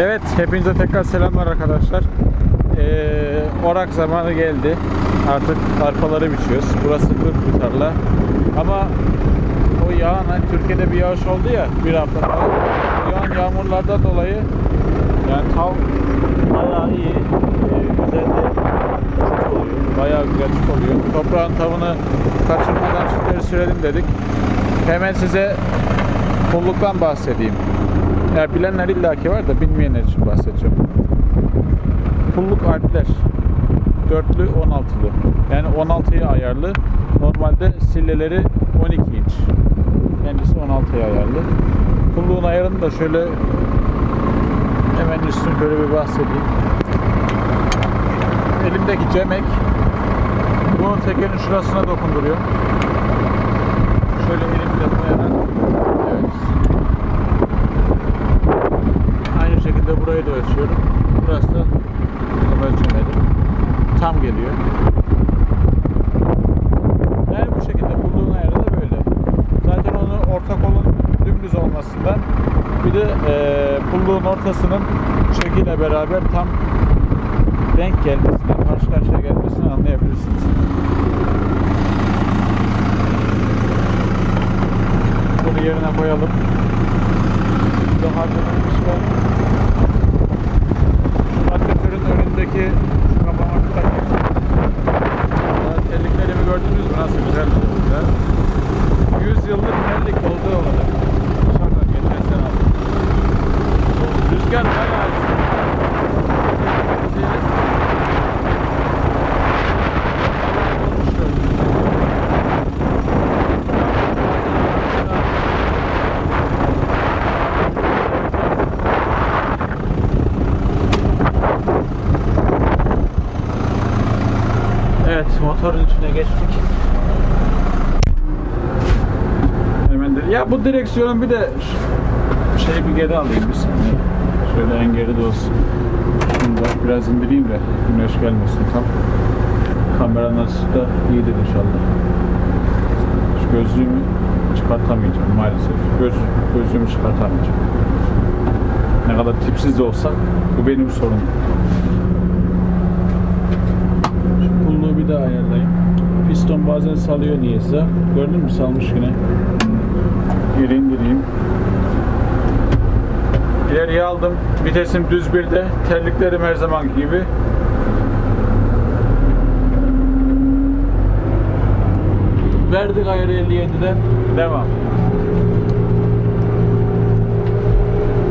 Evet, hepinize tekrar selamlar arkadaşlar. Ee, orak zamanı geldi. Artık arpaları biçiyoruz. Burası kırk bir tarla. Ama o yağan, hani Türkiye'de bir yağış oldu ya bir hafta falan. Yağan yağmurlardan dolayı yani tav bayağı iyi. Ee, güzel de oluyor. Bayağı güzel çift oluyor. Toprağın tavını kaçırmadan çiftleri sürelim dedik. Hemen size pulluktan bahsedeyim. Ya bilenler illaki var da bilmeyenler için bahsedeceğim. Pulluk alpler. Dörtlü 16'lı. Yani 16'ya ayarlı. Normalde silleleri 12 inç. Kendisi 16'ya ayarlı. Pulluğun ayarını da şöyle hemen üstünü böyle bir bahsedeyim. Elimdeki cemek bunu tekerin şurasına dokunduruyor. Şöyle elimle koyarak evet. Aynı şekilde burayı da ölçüyorum. Burası da tam ölçemedim. Tam geliyor. Yani bu şekilde bulduğun ayarı da böyle. Zaten onu orta kolun dümdüz olmasından bir de eee pulluğun ortasının çekiyle beraber tam denk gelmesinden, karşı karşıya gelmesinden anlayabilirsiniz. Bunu yerine koyalım. Daha. Markatörün önündeki şu kapama takayım. Ya, Terliklerimi gördünüz mü? Nasıl güzel güzel. 100 yıllık terlik olduğu olarak. Dışarıdan geçen sene aldım. Rüzgar bayağı Evet, motorun içine geçtik. Hemen de, ya bu direksiyonun bir de şey bir geri alayım bir saniye. Şöyle en geride olsun. Şimdi bak biraz indireyim de güneş gelmesin tam. Kamera nasıl da iyidir inşallah. Şu gözlüğümü çıkartamayacağım maalesef. Göz, gözlüğümü çıkartamayacağım. Ne kadar tipsiz de olsak bu benim sorunum. Şu bir daha ayarlayayım. Piston bazen salıyor niyeyse. Gördün mü salmış yine. Geri indireyim. İleriye aldım. Vitesim düz birde. Terliklerim her zaman gibi. Verdik ayarı 57'den. Devam.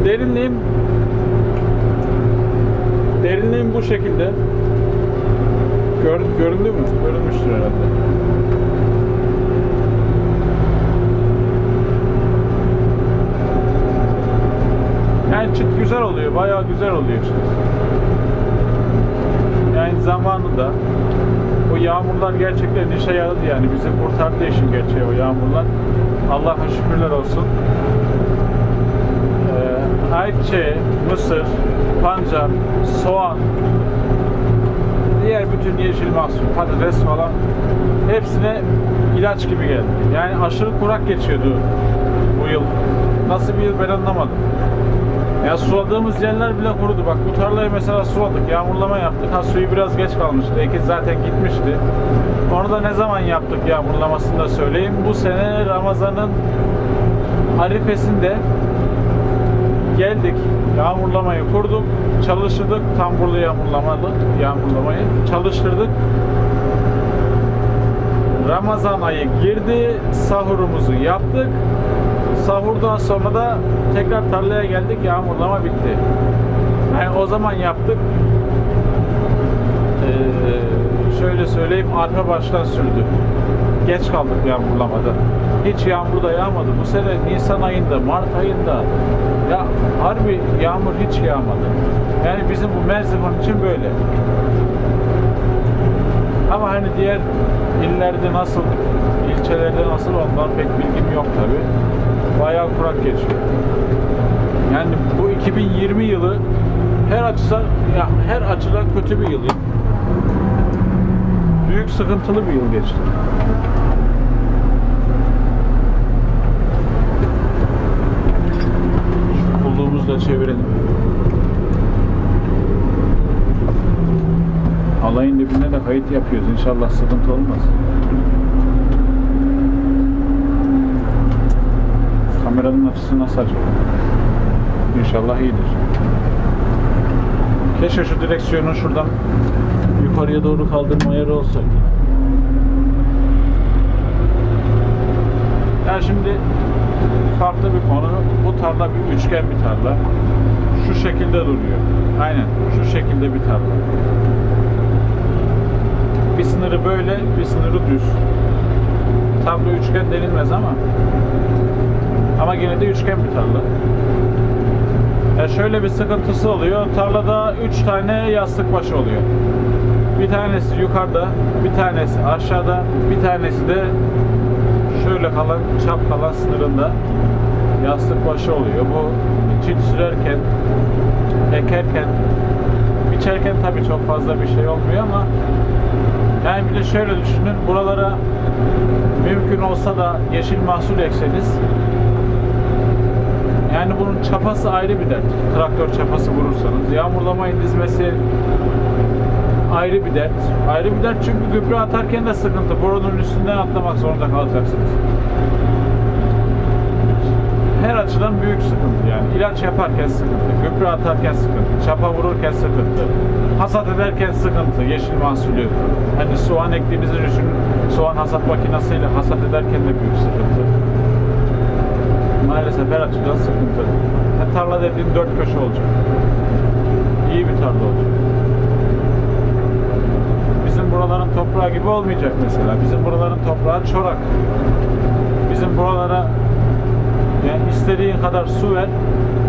Derinliğim Derinliğim bu şekilde. Gör, göründü mü? Görünmüştür herhalde. Yani çıt güzel oluyor, bayağı güzel oluyor. Yani zamanında o yağmurlar gerçekten işe yaradı yani bizi kurtardı işin gerçeği o yağmurlar. Allah'a şükürler olsun. Ee, ayçiçeği, mısır, pancar, soğan, diğer bütün yeşil mahsul, patates falan hepsine ilaç gibi geldi. Yani aşırı kurak geçiyordu bu yıl. Nasıl bir yıl ben anlamadım. Ya suladığımız yerler bile kurudu. Bak bu tarlayı mesela suladık, yağmurlama yaptık. Ha suyu biraz geç kalmıştı. Ekin zaten gitmişti. Onu da ne zaman yaptık yağmurlamasını da söyleyeyim. Bu sene Ramazan'ın arifesinde geldik. Yağmurlamayı kurduk. Çalıştırdık. Tamburlu yağmurlamalı yağmurlamayı. Çalıştırdık. Ramazan ayı girdi. Sahurumuzu yaptık. Sahurdan sonra da tekrar tarlaya geldik. Yağmurlama bitti. Yani o zaman yaptık. Ee, şöyle söyleyeyim arka baştan sürdü. Geç kaldık yağmurlamada. Hiç yağmur da yağmadı. Bu sene Nisan ayında, Mart ayında ya harbi yağmur hiç yağmadı. Yani bizim bu Merzivan için böyle. Ama hani diğer illerde nasıl, ilçelerde nasıl ondan pek bilgim yok tabi bayağı kurak geçiyor. Yani bu 2020 yılı her açıdan ya her açıdan kötü bir yıl. Büyük sıkıntılı bir yıl geçti. Şu kulluğumuzu da çevirelim. Alayın dibinde de kayıt yapıyoruz. İnşallah sıkıntı olmaz. Kameranın açısı nasıl acaba? İnşallah iyidir. Keşke şu direksiyonu şuradan yukarıya doğru kaldırma yeri olsaydı. Ya şimdi farklı bir konu. Bu tarla bir üçgen bir tarla. Şu şekilde duruyor. Aynen. Şu şekilde bir tarla. Bir sınırı böyle, bir sınırı düz. Da üçgen denilmez ama ama yine de üçgen bir tarla. Ya şöyle bir sıkıntısı oluyor. Tarlada üç tane yastık başı oluyor. Bir tanesi yukarıda, bir tanesi aşağıda, bir tanesi de şöyle kalan, çap kalan sınırında yastık başı oluyor. Bu çit sürerken, ekerken, biçerken tabii çok fazla bir şey olmuyor ama yani bir de şöyle düşünün, buralara mümkün olsa da yeşil mahsul ekseniz yani bunun çapası ayrı bir dert. Traktör çapası vurursanız. Yağmurlamayın dizmesi ayrı bir dert. Ayrı bir dert çünkü gübre atarken de sıkıntı. Borunun üstünden atlamak zorunda kalacaksınız. Her açıdan büyük sıkıntı yani. İlaç yaparken sıkıntı, gübre atarken sıkıntı, çapa vururken sıkıntı, hasat ederken sıkıntı, yeşil mahsulü. Hani soğan ektiğinizi düşünün, soğan hasat makinesiyle hasat ederken de büyük sıkıntı. Maalesef her açıdan sıkıntı. Ha, tarla dediğin dört köşe olacak. İyi bir tarla olacak. Bizim buraların toprağı gibi olmayacak mesela. Bizim buraların toprağı çorak. Bizim buralara yani istediğin kadar su ver.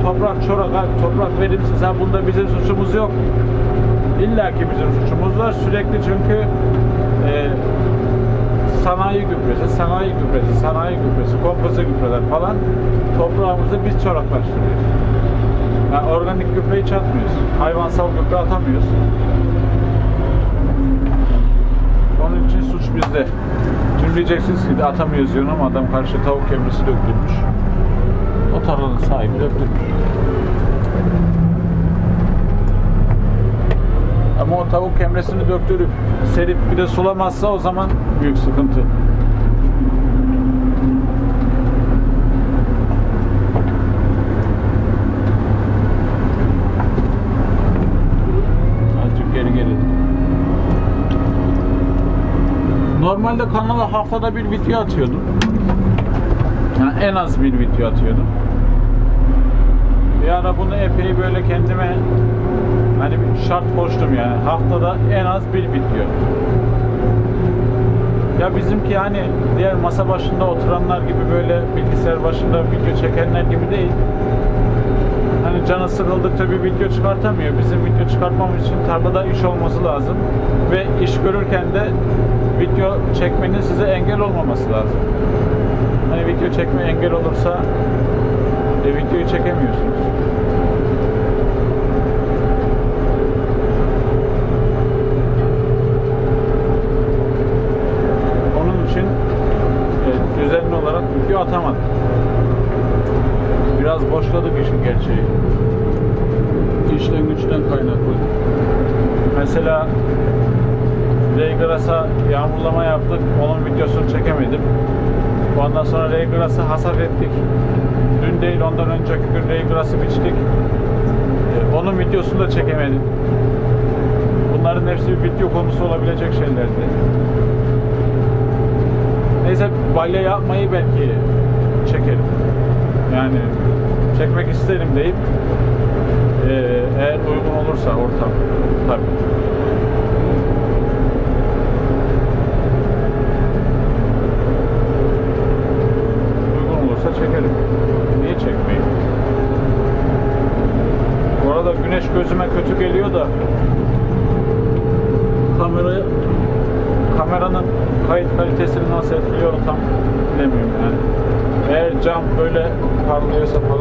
Toprak çorak, abi, toprak verimsiz. Ha bunda bizim suçumuz yok. İlla ki bizim suçumuz var. Sürekli çünkü e, sanayi gübresi, sanayi gübresi, sanayi gübresi, kompoze gübreler falan toprağımızı biz çoraklaştırıyoruz. Yani organik gübre hiç atmıyoruz. Hayvansal gübre atamıyoruz. Onun için suç bizde. Şimdi diyeceksiniz ki atamıyoruz diyorum ama adam karşı tavuk kemrisi döktürmüş. O tarlanın sahibi döktürmüş. Ama o tavuk kemresini döktürüp serip bir de sulamazsa o zaman büyük sıkıntı. Azıcık geri geri. Normalde kanala haftada bir video atıyordum. Yani en az bir video atıyordum. Bir ara bunu epey böyle kendime hani bir şart koştum yani. Haftada en az bir video. Ya bizimki hani diğer masa başında oturanlar gibi böyle bilgisayar başında video çekenler gibi değil. Hani canı sıkıldıkça bir video çıkartamıyor. Bizim video çıkartmamız için tarlada iş olması lazım. Ve iş görürken de video çekmenin size engel olmaması lazım. Hani video çekme engel olursa e, videoyu çekemiyorsunuz. Onun için e, düzenli olarak video atamadım. Biraz boşladık işin gerçeği. İşten güçten kaynaklı. Mesela Raygras'a yağmurlama yaptık. Onun videosunu çekemedim. Ondan sonra Raygras'ı hasat ettik. Dün değil ondan önceki gün Raygras'ı biçtik. Ee, Onun videosunu da çekemedim. Bunların hepsi bir video konusu olabilecek şeylerdi. Neyse balya yapmayı belki çekerim. Yani çekmek isterim deyip olursa ortam tabii. Uygun olursa çekerim. Niye çekmeyeyim? Bu arada güneş gözüme kötü geliyor da kamerayı kameranın kayıt kalitesini nasıl etkiliyor tam bilemiyorum yani. Eğer cam böyle parlıyorsa falan.